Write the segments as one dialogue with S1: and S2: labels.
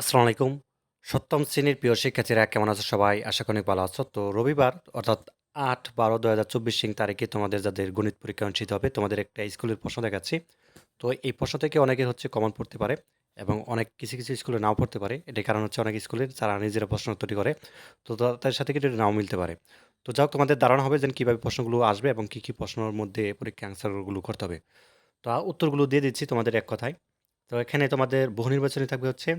S1: আসসালামু আলাইকুম। সপ্তম শ্রেণির প্রিয় শিক্ষার্থীরা কেমন আছো সবাই? আশা করি ভালো আছো। তো রবিবার, অর্থাৎ আট বারো দু হাজার চব্বিশ সিং তারিখে তোমাদের যাদের গণিত পরীক্ষা অনুষ্ঠিত হবে, তোমাদের একটা স্কুলের প্রশ্ন দেখাচ্ছি। তো এই প্রশ্ন থেকে অনেকের হচ্ছে কমন পড়তে পারে এবং অনেক কিছু কিছু স্কুলে নাও পড়তে পারে। এটার কারণ হচ্ছে অনেক স্কুলের যারা নিজেরা প্রশ্ন তৈরি করে। তো তাদের সাথে কিন্তু নাও মিলতে পারে। তো হোক, তোমাদের ধারণা হবে যে কীভাবে প্রশ্নগুলো আসবে এবং কী কী প্রশ্নের মধ্যে পরীক্ষা অ্যান্সারগুলো করতে হবে। তো উত্তরগুলো দিয়ে দিচ্ছি তোমাদের এক কথায়। তো এখানে তোমাদের বহু নির্বাচনী থাকবে হচ্ছে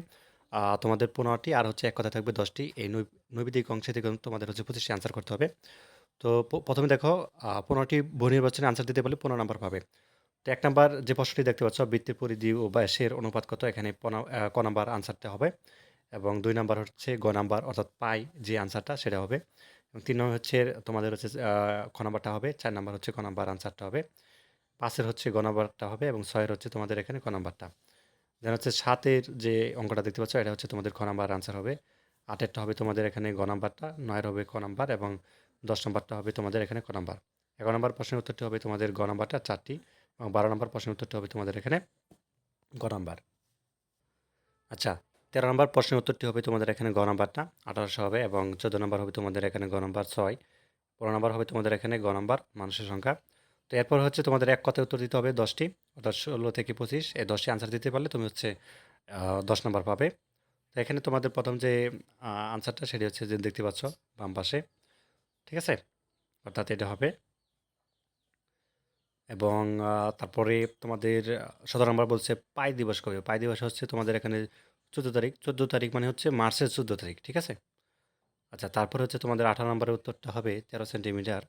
S1: তোমাদের পনেরোটি, আর হচ্ছে এক কথা থাকবে দশটি। এই নৈবেদিক অংশে থেকে তোমাদের হচ্ছে পঁচিশটি আনসার করতে হবে। তো প্রথমে দেখো পনেরোটি বহু নির্বাচনে আনসার দিতে পারলে পনেরো নাম্বার পাবে। তো এক নাম্বার যে প্রশ্নটি দেখতে পাচ্ছ, বৃত্তের পরিধি ও ব্যাসের অনুপাত কত, এখানে ক নাম্বার আনসারটা হবে। এবং দুই নাম্বার হচ্ছে গ নাম্বার অর্থাৎ পাই যে আনসারটা সেটা হবে। এবং তিন নম্বর হচ্ছে তোমাদের হচ্ছে খ নাম্বারটা হবে, চার নাম্বার হচ্ছে ক নাম্বার আনসারটা হবে। পাঁচের হচ্ছে গ নাম্বারটা হবে, এবং ছয়ের হচ্ছে তোমাদের এখানে ক নাম্বারটা দেন হচ্ছে সাতের যে অঙ্কটা দেখতে পাচ্ছ, এটা হচ্ছে তোমাদের খ নাম্বার আনসার হবে। আটেরটা হবে তোমাদের এখানে গ নাম্বারটা, নয়ের হবে ক নাম্বার এবং দশ নম্বরটা হবে তোমাদের এখানে ক নাম্বার। এগারো নম্বর প্রশ্নের উত্তরটি হবে তোমাদের গ নাম্বারটা চারটি এবং বারো নম্বর প্রশ্নের উত্তরটি হবে তোমাদের এখানে গ নাম্বার। আচ্ছা তেরো নম্বর প্রশ্নের উত্তরটি হবে তোমাদের এখানে গ নাম্বারটা, আঠারোশো হবে এবং চোদ্দ নম্বর হবে তোমাদের এখানে গ নাম্বার ছয়। পনেরো নম্বর হবে তোমাদের এখানে গ নাম্বার মানুষের সংখ্যা। তো এরপর হচ্ছে তোমাদের এক কথায় উত্তর দিতে হবে দশটি, অর্থাৎ ষোলো থেকে পঁচিশ। এই দশটি আনসার দিতে পারলে তুমি হচ্ছে দশ নম্বর পাবে। তো এখানে তোমাদের প্রথম যে আনসারটা সেটি হচ্ছে যে দেখতে পাচ্ছ বাম পাশে। ঠিক আছে? অর্থাৎ এটা হবে। এবং তারপরে তোমাদের সতেরো নম্বর বলছে পাই দিবস কবে? পাই দিবস হচ্ছে তোমাদের এখানে চোদ্দ তারিখ। চোদ্দ তারিখ মানে হচ্ছে মার্চের চোদ্দ তারিখ। ঠিক আছে? আচ্ছা তারপরে হচ্ছে তোমাদের আঠারো নম্বরের উত্তরটা হবে তেরো সেন্টিমিটার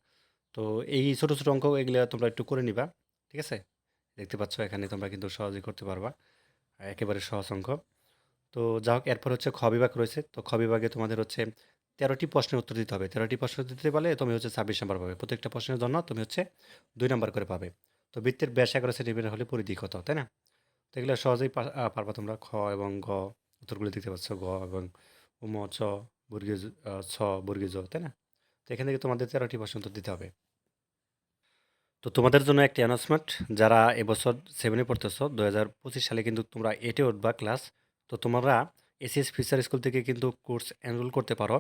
S1: তো এই ছোটো ছোটো অঙ্ক এগুলো তোমরা একটু করে নিবা, ঠিক আছে? দেখতে পাচ্ছ এখানে তোমরা কিন্তু সহজেই করতে পারবা, একেবারে সহজ অঙ্ক। তো যা হোক এরপর হচ্ছে খ বিভাগ রয়েছে, তো খ বিভাগে তোমাদের হচ্ছে তেরোটি প্রশ্নের উত্তর দিতে হবে। তেরোটি প্রশ্ন দিতে পারলে তুমি হচ্ছে ছাব্বিশ নাম্বার পাবে। প্রত্যেকটা প্রশ্নের জন্য তুমি হচ্ছে দুই নাম্বার করে পাবে। তো বৃত্তের ব্যাস এগারো সেন্টিমিটার হলে পরিধি কত, তাই না? তো এগুলো সহজেই পারবা তোমরা। খ এবং গ, উত্তরগুলো দেখতে পাচ্ছ, গ এবং উম, চ, বর্গীয় ছ, বর্গীয় তাই না? এখান থেকে তোমাদের তেরোটি প্রশ্ন উত্তর দিতে হবে। তো তোমাদের জন্য একটি অ্যানাউন্সমেন্ট যারা এবছর সেভেনে পড়তেছো দু হাজার পঁচিশ সালে কিন্তু তোমরা এটে উঠবা ক্লাস তো তোমরা এসিএস ফিচার স্কুল থেকে কিন্তু কোর্স এনরোল করতে পারো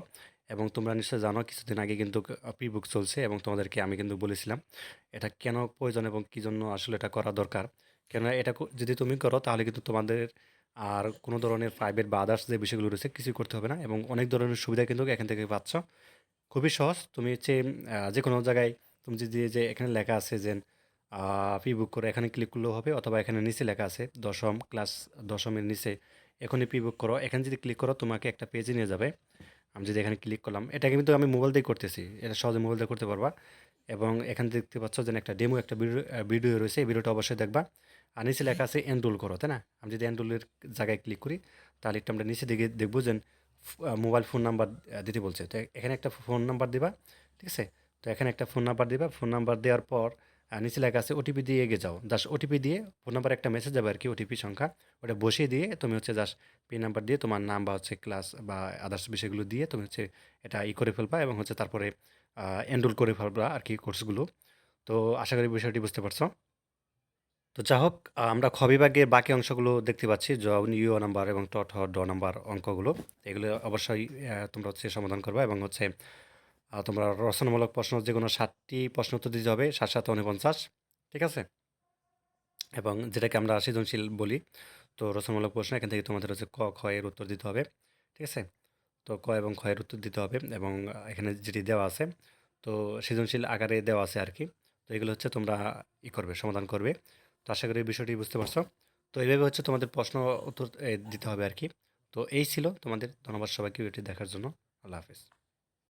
S1: এবং তোমরা নিশ্চয়ই জানো কিছুদিন আগে কিন্তু প্রি বুক চলছে এবং তোমাদেরকে আমি কিন্তু বলেছিলাম এটা কেন প্রয়োজন এবং কী জন্য আসলে এটা করা দরকার। কেন এটা যদি তুমি করো তাহলে কিন্তু তোমাদের আর কোনো ধরনের প্রাইভেট বা আদার্স যে বিষয়গুলো রয়েছে কিছু করতে হবে না এবং অনেক ধরনের সুবিধা কিন্তু এখান থেকে পাচ্ছ। খুবই সহজ। তুমি হচ্ছে যে কোনো জায়গায় তুমি যদি যে এখানে লেখা আছে যে প্রি বুক করে এখানে ক্লিক করলেও হবে অথবা এখানে নিচে লেখা আছে দশম ক্লাস দশমের নিচে এখনই প্রি বুক করো। এখানে যদি ক্লিক করো তোমাকে একটা পেজে নিয়ে যাবে। আমি যদি এখানে ক্লিক করলাম এটা কিন্তু আমি মোবাইল দিয়ে করতেছি। এটা সহজে মোবাইল দিয়ে করতে পারবা। এবং এখানে দেখতে পাচ্ছ যে একটা ডেমো একটা ভিডিও ভিডিও রয়েছে। এই ভিডিওটা অবশ্যই দেখবা। আর নিচে লেখা আছে এনরোল করো, তাই না? আমি যদি এনরোলের জায়গায় ক্লিক করি, তাহলে একটু আমরা নিচে দিকে দেখব যে মোবাইল ফোন নাম্বার দিতে বলছে, তো এখানে একটা ফোন নাম্বার দিবা, ঠিক আছে? তো এখানে একটা ফোন নাম্বার দিবা ফোন নাম্বার দেওয়ার পর নিচে লেখা আছে ওটিপি দিয়ে এগিয়ে যাও। জাস্ট ওটিপি দিয়ে ফোন নাম্বার একটা মেসেজ যাবে আর কি ওটিপি সংখ্যা। ওটা বসিয়ে দিয়ে তুমি হচ্ছে জাস্ট পিন নাম্বার দিয়ে তোমার নাম বা হচ্ছে ক্লাস বা আদার্স বিষয়গুলো দিয়ে তুমি হচ্ছে এটা ই করে ফেলবা এবং হচ্ছে তারপরে এনরোল করে ফেলবা আর কি কোর্সগুলো তো আশা করি বিষয়টি বুঝতে পারছ। তো যা হোক আমরা খ বাকি অংশগুলো দেখতে পাচ্ছি। জ, ইউ নাম্বার এবং ট, ঠ, ড নাম্বার অঙ্কগুলো। এগুলো অবশ্যই তোমরা হচ্ছে সমাধান করবে এবং হচ্ছে তোমরা রচনামূলক প্রশ্ন যে কোনো ষাটটি প্রশ্ন উত্তর দিতে হবে, ষাট, সাত, উনপঞ্চাশ, ঠিক আছে? এবং যেটাকে আমরা সৃজনশীল বলি, তো রচনামূলক প্রশ্ন এখান থেকে তোমাদের হচ্ছে ক, খ এর উত্তর দিতে হবে, ঠিক আছে? তো ক এবং খ এর উত্তর দিতে হবে এবং এখানে যেটি দেওয়া আছে, তো সৃজনশীল আকারে দেওয়া আছে আর কি। তো এগুলো হচ্ছে তোমরা ই করবে, সমাধান করবে। তো আশা করি বিষয়টি বুঝতে পারছ। তো এইভাবে হচ্ছে তোমাদের প্রশ্ন উত্তর দিতে হবে আর কি। তো এই ছিল তোমাদের, ধন্যবাদ সবাইকে ভিডিওটি দেখার জন্য। আল্লাহ হাফিজ।